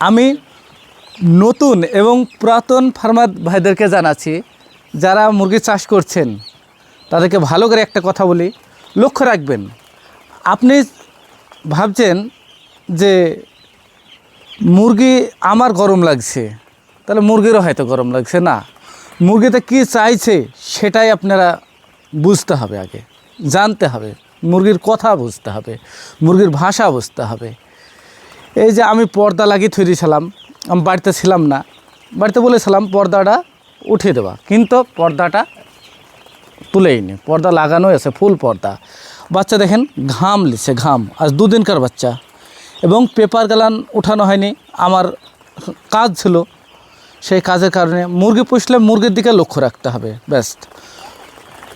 আমি নতুন এবং পুরাতন ফার্মার ভাইদেরকে জানাচ্ছি, যারা মুরগি চাষ করছেন, তাদেরকে ভালো করে একটা কথা বলি, লক্ষ্য রাখবেন। আপনি ভাবছেন যে মুরগি আমার গরম লাগছে, তাহলে মুরগিরও হয়তো গরম লাগছে না। মুরগিতে কি চাইছে সেটাই আপনারা বুঝতে হবে আগে, জানতে হবে। মুরগির কথা বুঝতে হবে, মুরগির ভাষা বুঝতে হবে। এই যে আমি পর্দা লাগিয়ে থুয়েছিলাম আমি বাড়িতে ছিলাম না। বাড়িতে বলেছিলাম পর্দাটা উঠিয়ে দেওয়া কিন্তু পর্দাটা তুলেই নি পর্দা লাগানোই আছে, ফুল পর্দা। বাচ্চা দেখেন, ঘাম লিছে, ঘাম। আজ দুদিনকার বাচ্চা। এবং পেপার গালান উঠানো হয়নি। আমার কাজ ছিল সেই কাজের কারণে মুরগি পুষলে মুরগির দিকে লক্ষ্য রাখতে হবে বেস্ট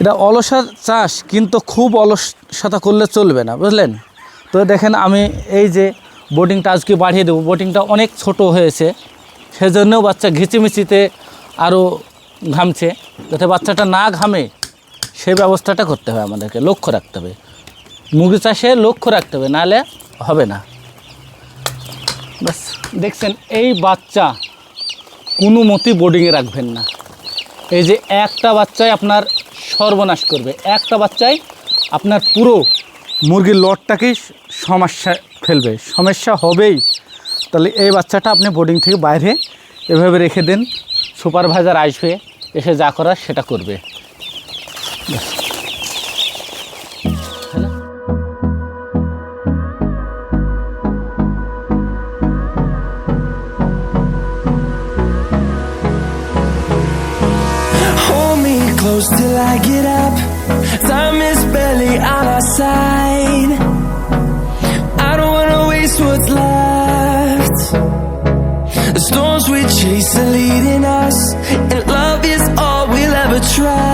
এটা অলসার চাষ, কিন্তু খুব অলসতা করলে চলবে না, বুঝলেন? তো দেখেন, আমি এই যে বোটিংটা আজকে বাড়িয়ে দেবো। বোটিংটা অনেক ছোট হয়েছে। সেজন্যও বাচ্চা ঘিচিমিচিতে আরও ঘামছে। যাতে বাচ্চাটা না ঘামে সেই ব্যবস্থাটা করতে হবে আমাদেরকে, লক্ষ্য রাখতে হবে। মুরগি চাষে লক্ষ্য রাখতে হবে, নাহলে হবে না। ব্যাস, দেখছেন, এই বাচ্চা কোনো মতেই বোর্ডিংয়ে রাখবেন না। এই যে একটা বাচ্চাই আপনার সর্বনাশ করবে। একটা বাচ্চাই আপনার পুরো মুরগির লটটাকেই সমস্যা ফেলবে সমস্যা হবেই তাহলে এই বাচ্চাটা আপনি বোর্ডিং থেকে বাইরে এভাবে রেখে দেন সুপারভাইজার আসবে, এসে যা করার সেটা করবে till I get up. Time is barely on our side. what's left. The storms we chase are leading us And love is all we'll ever try.